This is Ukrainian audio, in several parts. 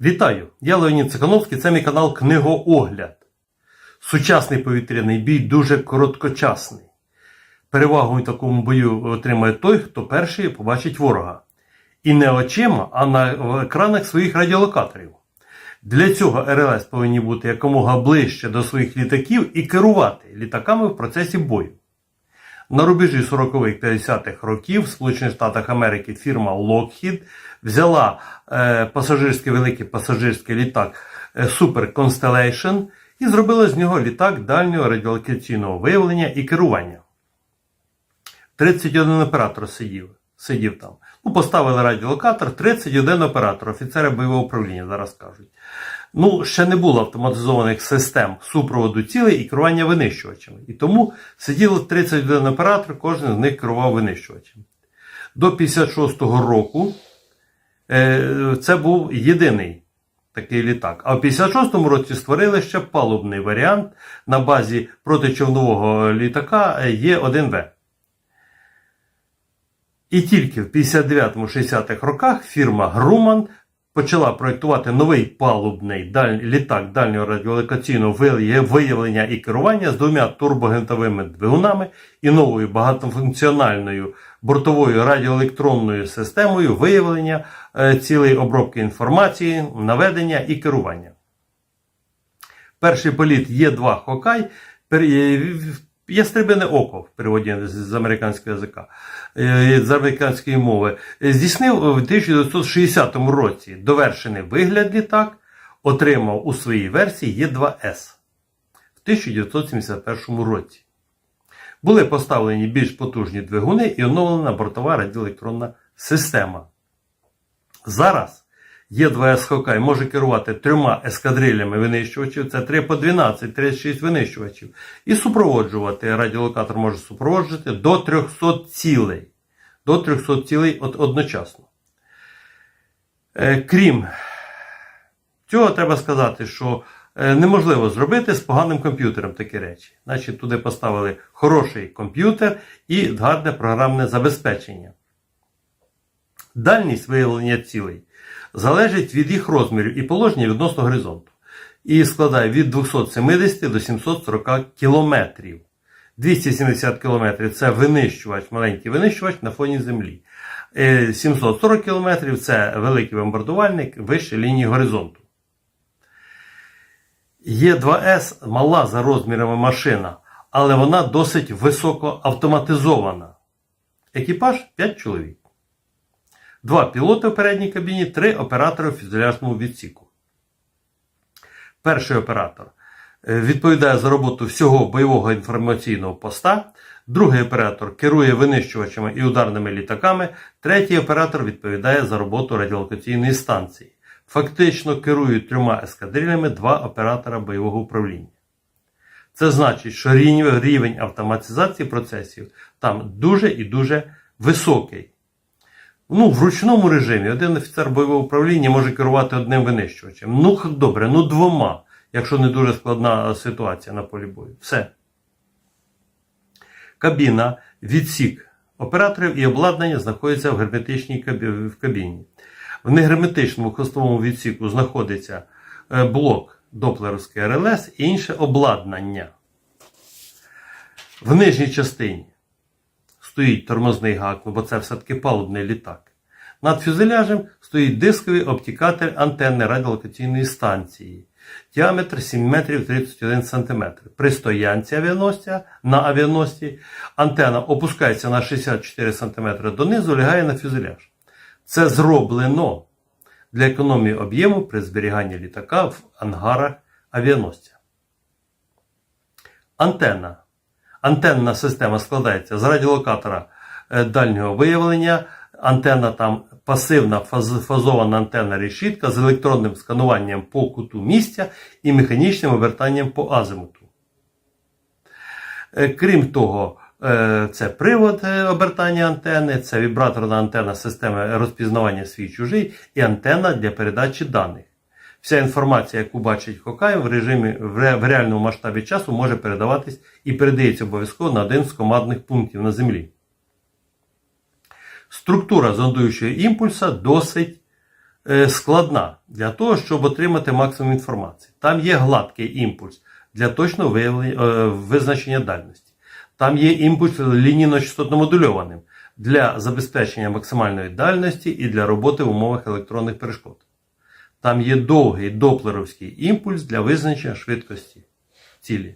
Вітаю! Я Леонід Цихановський, це мій канал Книгоогляд. Сучасний повітряний бій дуже короткочасний. Перевагу в такому бою отримає той, хто перший побачить ворога. І не очима, а на екранах своїх радіолокаторів. Для цього РЛС повинні бути якомога ближче до своїх літаків і керувати літаками в процесі бою. На рубежі 40-х 50-х років в Сполучених Штатах Америки фірма Lockheed взяла е, пасажирський великий пасажирський літак е, Super Constellation і зробила з нього літак дальнього радіолокаційного виявлення і керування. 31 оператор сидів, сидів там. Ну, поставили радіолокатор, 31 оператор, офіцери бойового управління, зараз кажуть. Ну, ще не було автоматизованих систем супроводу цілей і керування винищувачами. І тому сиділо 31 оператор, кожен з них керував винищувачем. До 56-го року е, це був єдиний такий літак. А в 56-му році створили ще палубний варіант на базі протичовнового літака Є1В. І тільки в 59-60-х роках фірма Груман почала проєктувати новий палубний даль... літак дальнього радіолокаційного виявлення і керування з двома турбогентовими двигунами і новою багатофункціональною бортовою радіоелектронною системою виявлення е, цілей обробки інформації, наведення і керування. Перший політ Є2 Хокай Ястребине око в переводі з американського язика, е, з американської мови, здійснив у 1960 році довершений вигляд літак, отримав у своїй версії Є2С в 1971 році. Були поставлені більш потужні двигуни і оновлена бортова радіоелектронна система. Зараз Є2С Хокай може керувати трьома ескадрилями винищувачів, це 3 по 12, 36 винищувачів. І супроводжувати радіолокатор може супроводжувати до 300 цілей. До 300 цілей одночасно. Е, крім цього, треба сказати, що е, неможливо зробити з поганим комп'ютером такі речі. Значить, туди поставили хороший комп'ютер і гарне програмне забезпечення. Дальність виявлення цілей залежить від їх розмірів і положення відносно горизонту. І складає від 270 до 740 кілометрів. 270 км це винищувач, маленький винищувач на фоні Землі. 740 км це великий бомбардувальник вище лінії горизонту. Є2С мала за розмірами машина, але вона досить високо автоматизована. Екіпаж 5 чоловік. Два пілоти в передній кабіні, три оператори в фюзеляжному відсіку. Перший оператор відповідає за роботу всього бойового інформаційного поста. Другий оператор керує винищувачами і ударними літаками. Третій оператор відповідає за роботу радіолокаційної станції. Фактично керують трьома ескадрилями два оператора бойового управління. Це значить, що рівень автоматизації процесів там дуже і дуже високий. Ну, в ручному режимі один офіцер бойового управління може керувати одним винищувачем. Ну, добре, ну двома, якщо не дуже складна ситуація на полі бою. Все. Кабіна, відсік операторів і обладнання знаходяться в герметичній кабіні. В негерметичному хвостовому відсіку знаходиться блок доплеровський РЛС і інше обладнання. В нижній частині стоїть тормозний гак, бо це все-таки палубний літак. Над фюзеляжем стоїть дисковий обтікатель антенни радіолокаційної станції. Діаметр 7 метрів 31 см. При стоянці авіаносця на авіаносці антенна опускається на 64 см донизу, лягає на фюзеляж. Це зроблено для економії об'єму при зберіганні літака в ангарах авіаносця. Антенна. Антенна система складається з радіолокатора дальнього виявлення. Антенна там пасивна фазована антенна решітка з електронним скануванням по куту місця і механічним обертанням по азимуту. Крім того, це привод обертання антени, це вібраторна антенна системи розпізнавання свій чужий і антенна для передачі даних. Вся інформація, яку бачить Хокай в режимі в реальному масштабі часу, може передаватись і передається обов'язково на один з командних пунктів на Землі. Структура зондуючого імпульса досить е, складна для того, щоб отримати максимум інформації. Там є гладкий імпульс для точного е, визначення дальності. Там є імпульс лінійно-частотно модульованим для забезпечення максимальної дальності і для роботи в умовах електронних перешкод. Там є довгий доплеровський імпульс для визначення швидкості цілі.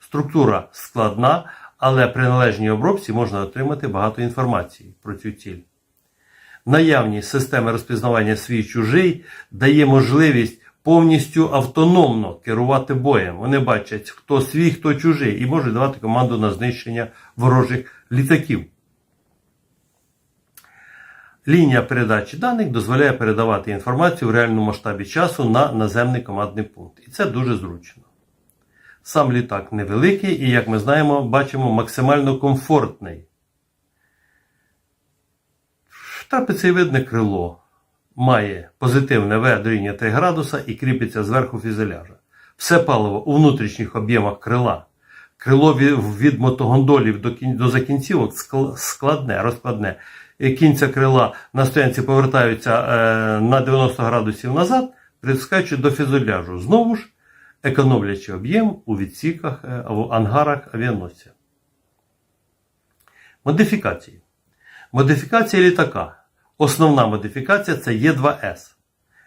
Структура складна, але при належній обробці можна отримати багато інформації про цю ціль. Наявність системи розпізнавання свій чужий дає можливість повністю автономно керувати боєм. Вони бачать, хто свій, хто чужий, і можуть давати команду на знищення ворожих літаків. Лінія передачі даних дозволяє передавати інформацію в реальному масштабі часу на наземний командний пункт. І це дуже зручно. Сам літак невеликий і, як ми знаємо, бачимо максимально комфортний. Трапецевидне крило має позитивне В дорівнює 3 градуса і кріпиться зверху фюзеляжа. Все паливо у внутрішніх об'ємах крила. Крило від, мотогондолів до, закінцівок складне, розкладне. І Кінця крила на стоянці повертаються е, на 90 градусів назад, притискаючи до фюзеляжу. Знову ж, економлячи об'єм у відсіках е, в ангарах авіаносця. Модифікації. Модифікація літака. Основна модифікація це Є2С.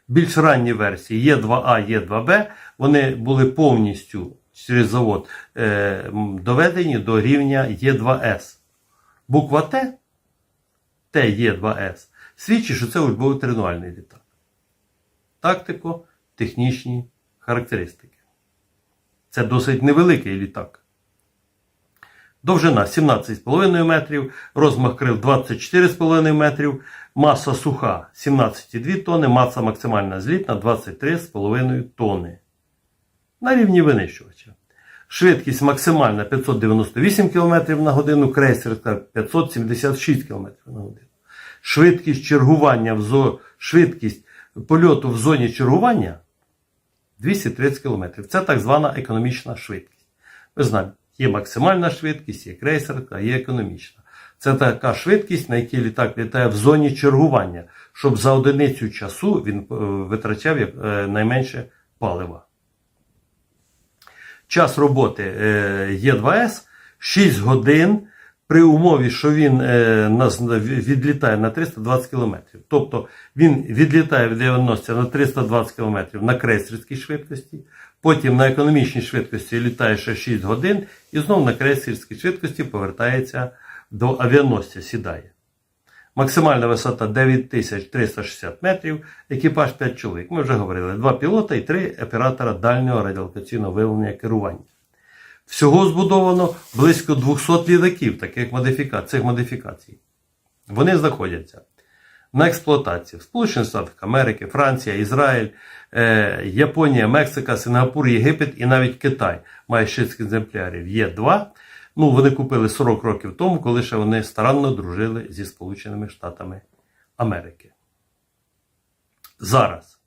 Більш ранні версії Є2А, Є2Б, вони були повністю через завод е, доведені до рівня Є2С. Буква Т, Т Є2С, свідчить, що це учбовий тренувальний літак. Тактико-технічні характеристики. Це досить невеликий літак. Довжина 17,5 метрів, розмах крил 24,5 метрів, маса суха 17,2 тонни, маса максимальна злітна 23,5 тонни. На рівні винищувача. Швидкість максимальна 598 км на годину, крейсерська 576 км на годину. Швидкість чергування в зо... швидкість польоту в зоні чергування 230 км. Це так звана економічна швидкість. Ви знаєте, є максимальна швидкість, є крейсерка, є економічна. Це така швидкість, на якій літак літає в зоні чергування, щоб за одиницю часу він е, витрачав е, найменше палива. Час роботи е, Є2С 6 годин при умові, що він е, нас відлітає на 320 км. Тобто він відлітає від авіаносця на 320 км на крейсерській швидкості, потім на економічній швидкості літає ще 6 годин і знову на крейсерській швидкості повертається до авіаносця, сідає. Максимальна висота 9360 метрів, екіпаж 5 чоловік. Ми вже говорили, 2 пілота і 3 оператора дальнього радіолокаційного виявлення керування. Всього збудовано близько 200 літаків таких модифіка... цих модифікацій. Вони знаходяться на експлуатації в Сполучених Штатах Америки, Франція, Ізраїль, е, Японія, Мексика, Сингапур, Єгипет і навіть Китай має 6 екземплярів. Є два. Ну, вони купили 40 років тому, коли ще вони старанно дружили зі Сполученими Штатами Америки. Зараз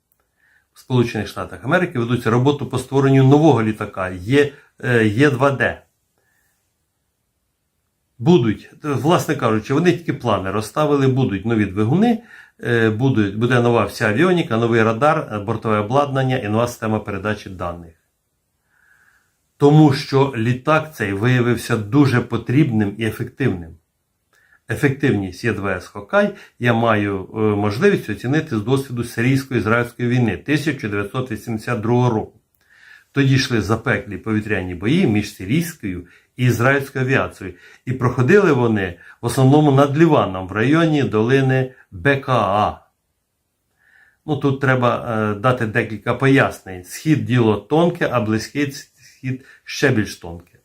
в Сполучених Штатах Америки ведуться роботу по створенню нового літака Є, е, Є2Д. Будуть, власне кажучи, вони тільки плани розставили, будуть нові двигуни, е, будуть, буде нова вся авіоніка, новий радар, бортове обладнання і нова система передачі даних. Тому що літак цей виявився дуже потрібним і ефективним. Ефективність Є2С Хокай я маю е, можливість оцінити з досвіду сирійсько-ізраїльської війни 1982 року. Тоді йшли запеклі повітряні бої між сирійською і ізраїльською авіацією. І проходили вони в основному над Ліваном в районі долини БКА. Ну, тут треба е, дати декілька пояснень. Схід діло тонке, а близький схід ще більш тонке.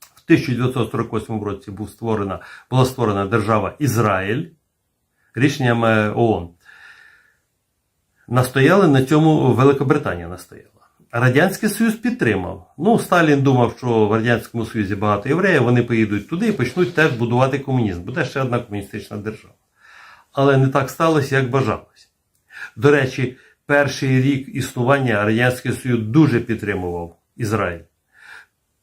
В 1948 році був створена, була створена держава Ізраїль рішенням е, ООН. Настояли на цьому Великобританія настояла. Радянський Союз підтримав. Ну, Сталін думав, що в Радянському Союзі багато євреїв, вони поїдуть туди і почнуть теж будувати комунізм. Буде ще одна комуністична держава. Але не так сталося, як бажалось. До речі, перший рік існування Радянський Союз дуже підтримував Ізраїль.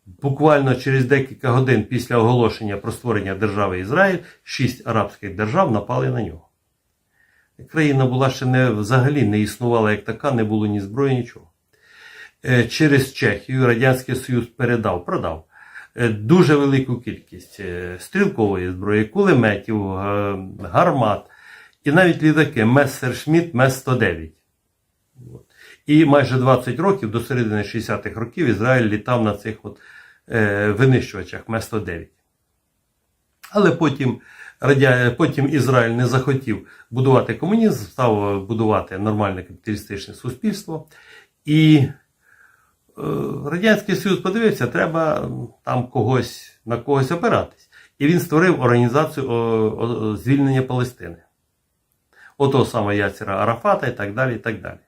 Буквально через декілька годин після оголошення про створення держави Ізраїль, шість арабських держав напали на нього. країна була ще не взагалі не існувала як така, не було ні зброї, нічого. Е, Через Чехію Радянський Союз передав, продав е, дуже велику кількість е, стрілкової зброї, кулеметів, гармат і навіть літаки Мессершмітт Мес-109. І майже 20 років до середини 60-х років Ізраїль літав на цих от, е, винищувачах Ме-109. Але потім, радя... потім Ізраїль не захотів будувати комунізм, став будувати нормальне капіталістичне суспільство. І е, Радянський Союз подивився, треба там когось на когось опиратись. І він створив організацію о, о, звільнення Палестини. Ото саме Яцера Арафата і так далі. і так далі.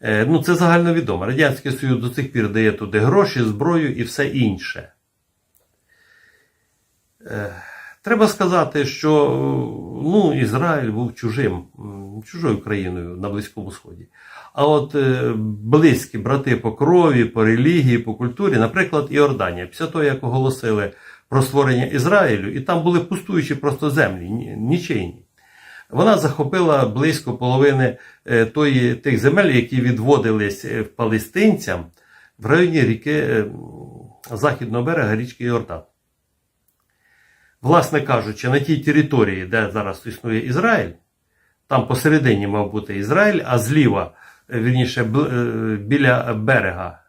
Е, ну, це загальновідомо. Радянський Союз до цих пір дає туди гроші, зброю і все інше. Е, Треба сказати, що ну, Ізраїль був чужим, чужою країною на Близькому Сході. А от е, близькі брати по крові, по релігії, по культурі, наприклад, Іорданія, після того, як оголосили про створення Ізраїлю, і там були пустуючі просто землі, ні- нічийні. Вона захопила близько половини е, тої, тих земель, які відводились е, палестинцям в районі ріки е, Західного берега річки Йордан. Власне кажучи, на тій території, де зараз існує Ізраїль, там посередині мав бути Ізраїль, а зліва, вірніше, біля берега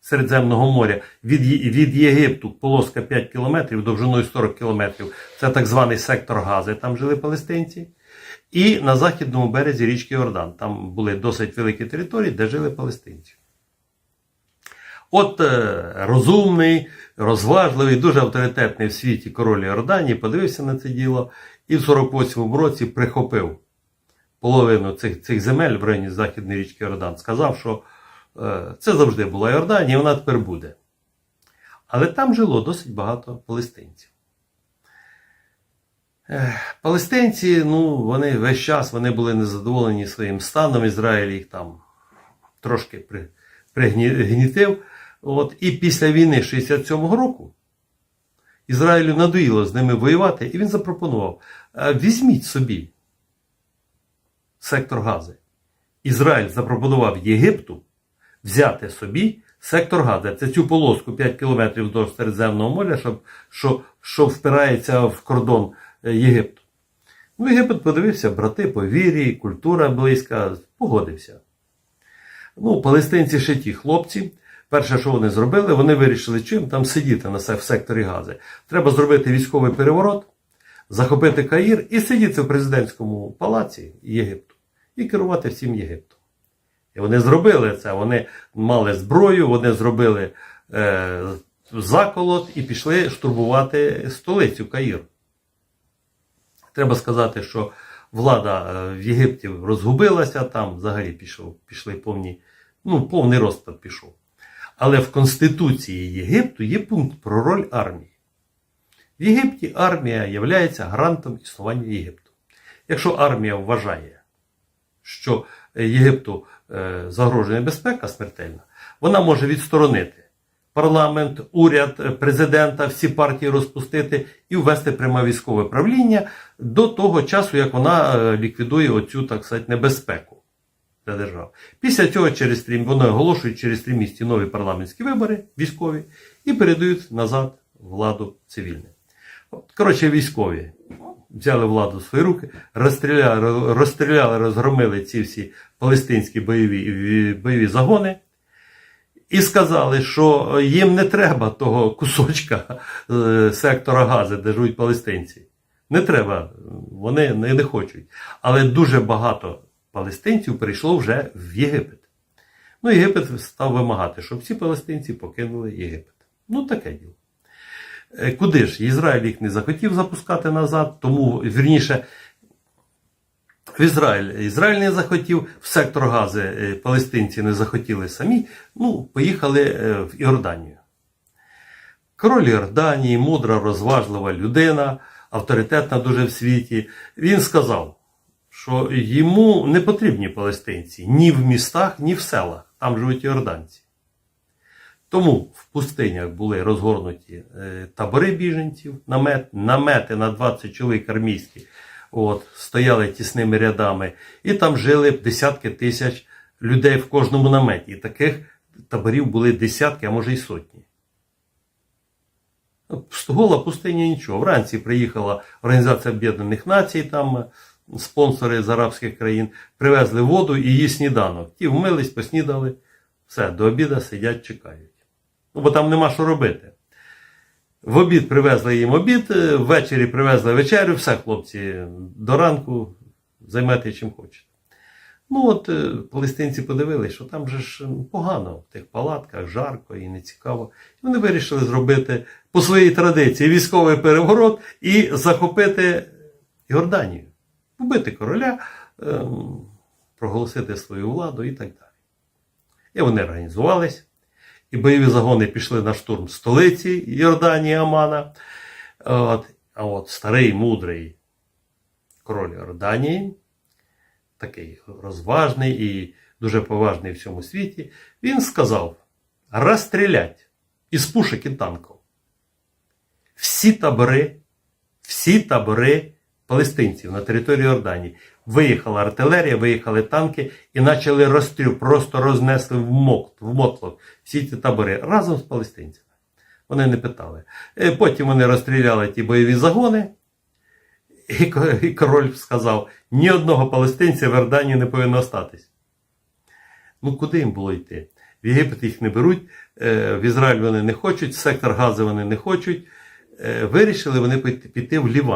Середземного моря від, від Єгипту полоска 5 кілометрів, довжиною 40 кілометрів. Це так званий сектор Гази, там жили палестинці. І на західному березі річки Йордан. Там були досить великі території, де жили палестинці. От е, розумний, розважливий, дуже авторитетний в світі король Йорданії подивився на це діло і в 48-му році прихопив половину цих, цих земель в районі Західної річки Йордан. Сказав, що е, це завжди була Йорданія, і вона тепер буде. Але там жило досить багато палестинців. Палестинці, ну, вони весь час вони були незадоволені своїм станом. Ізраїль їх там трошки при, пригнітив. От, і після війни 67-го року Ізраїлю надоїло з ними воювати, і він запропонував: «Е, візьміть собі сектор Гази. Ізраїль запропонував Єгипту взяти собі сектор Гази. Це цю полоску 5 кілометрів до Середземного моря, щоб, що, що впирається в кордон Єгипту. Ну, Єгипет подивився, брати по вірі, культура близька, погодився. Ну, палестинці ще ті хлопці. Перше, що вони зробили, вони вирішили, чим там сидіти на в секторі Гази. Треба зробити військовий переворот, захопити Каїр і сидіти в президентському палаці Єгипту і керувати всім Єгиптом. І вони зробили це. Вони мали зброю, вони зробили е, заколот і пішли штурмувати столицю Каїр. Треба сказати, що влада е, в Єгипті розгубилася, там взагалі пішов, пішли повні, ну, повний розпад пішов. Але в Конституції Єгипту є пункт про роль армії. В Єгипті армія є гарантом існування Єгипту. Якщо армія вважає, що Єгипту е, загрожує небезпека смертельна, вона може відсторонити парламент, уряд, е, президента, всі партії розпустити і ввести пряме військове правління до того часу, як вона е, ліквідує оцю, так сказати, небезпеку для держави. Після цього через три, вони оголошують через три місяці нові парламентські вибори військові і передають назад владу цивільне. Коротше, військові взяли владу в свої руки, розстріляли, розстріляли, розгромили ці всі палестинські бойові, бойові загони. І сказали, що їм не треба того кусочка е, сектора Гази, де живуть палестинці. Не треба, вони не, не хочуть. Але дуже багато палестинців прийшло вже в Єгипет. Ну, Єгипет став вимагати, щоб всі палестинці покинули Єгипет. Ну, таке діло. Е, Куди ж? Ізраїль їх не захотів запускати назад, тому, вірніше, в Ізраїль. Ізраїль не захотів, в сектор Гази е, палестинці не захотіли самі, ну, поїхали е, в Іорданію. Король Іорданії, мудра, розважлива людина, авторитетна дуже в світі, він сказав, що йому не потрібні палестинці ні в містах, ні в селах. Там живуть іорданці. Тому в пустинях були розгорнуті е, табори біженців, намет, намети на 20 чоловік армійські от, стояли тісними рядами, і там жили десятки тисяч людей в кожному наметі. І таких таборів були десятки, а може й сотні. Ну, Гола пустиня нічого. Вранці приїхала Організація Об'єднаних Націй, там е, спонсори з арабських країн, привезли воду і її сніданок. Ті вмились, поснідали, все, до обіду сидять, чекають. Ну, бо там нема що робити. В обід привезли їм обід, е, ввечері привезли вечерю, все, хлопці, до ранку займайте чим хочете. Ну, от е, палестинці подивилися, що там же ж погано в тих палатках, жарко і нецікаво. І вони вирішили зробити по своїй традиції військовий переворот і захопити Йорданію, вбити короля, ем, проголосити свою владу і так далі. І вони організувались, і бойові загони пішли на штурм столиці Йорданії Амана. От, а от старий мудрий король Йорданії, такий розважний і дуже поважний в всьому світі, він сказав: розстрілять із пушек і танків. Всі табори, всі табори палестинців на території Йорданії. Виїхала артилерія, виїхали танки і почали розстріл, просто рознесли в, мок, в мотлок всі ці табори разом з палестинцями. Вони не питали. Е, Потім вони розстріляли ті бойові загони. І король сказав: ні одного палестинця в Йорданії не повинно остатись. Ну, куди їм було йти? В Єгипет їх не беруть, е, в Ізраїль вони не хочуть, сектор газу вони не хочуть. Е, Вирішили вони піти в Ліван.